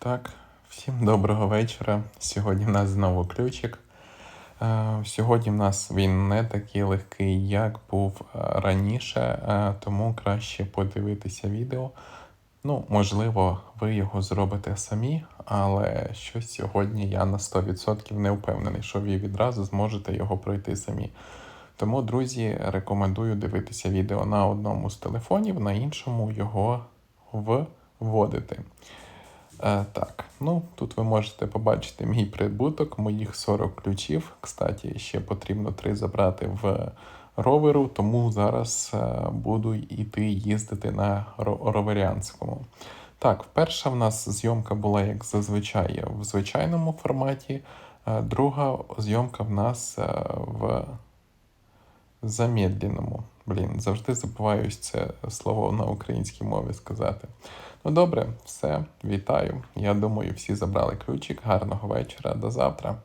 Так, всім доброго вечора. Сьогодні в нас знову ключик. Е, Сьогодні в нас він не такий легкий, як був е, раніше, е, тому краще подивитися відео. Ну, можливо, ви його зробите самі, але щось сьогодні я на 100% не впевнений, що ви відразу зможете його пройти самі. Тому, друзі, рекомендую дивитися відео на одному з телефонів, на іншому його вводити. Е, так, ну тут ви можете побачити мій прибуток, моїх 40 ключів. Кстати, ще потрібно 3 забрати в роверу, тому зараз е, буду йти їздити на ро- роверіанському. Так, перша в нас зйомка була, як зазвичай, в звичайному форматі. е, Друга зйомка в нас е, в замедленому. Блін, завжди забуваюсь це слово на українській мові сказати. Ну добре, все, вітаю. Я думаю, всі забрали ключик. Гарного вечора, до завтра.